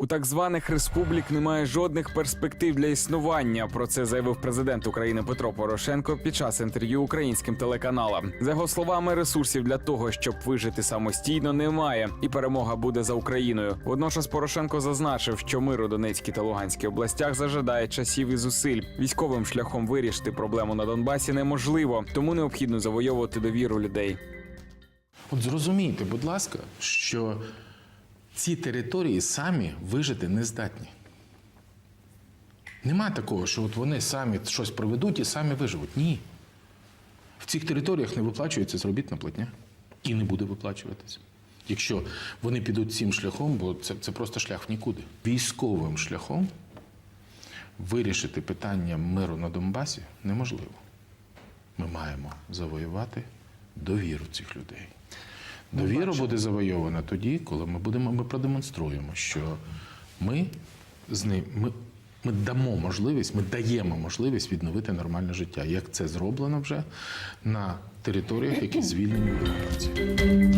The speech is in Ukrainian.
У так званих республік немає жодних перспектив для існування. Про це заявив президент України Петро Порошенко під час інтерв'ю українським телеканалам. За його словами, ресурсів для того, щоб вижити самостійно, немає, і перемога буде за Україною. Водночас Порошенко зазначив, що мир у Донецькій та Луганській областях зажадає часів і зусиль. Військовим шляхом вирішити проблему на Донбасі неможливо, тому необхідно завойовувати довіру людей. От зрозумійте, будь ласка, що ці території самі вижити не здатні. Нема такого, що от вони самі щось проведуть і самі виживуть. Ні. В цих територіях не виплачується заробітна платня і не буде виплачуватися. Якщо вони підуть цим шляхом, бо це, це просто шлях в нікуди. Військовим шляхом вирішити питання миру на Донбасі неможливо. Ми маємо завоювати довіру цих людей. Довіра буде завойована тоді, коли ми будемо, ми продемонструємо, що ми з ним ми, ми дамо можливість, ми даємо можливість відновити нормальне життя, як це зроблено вже на територіях, які звільнені від окупації.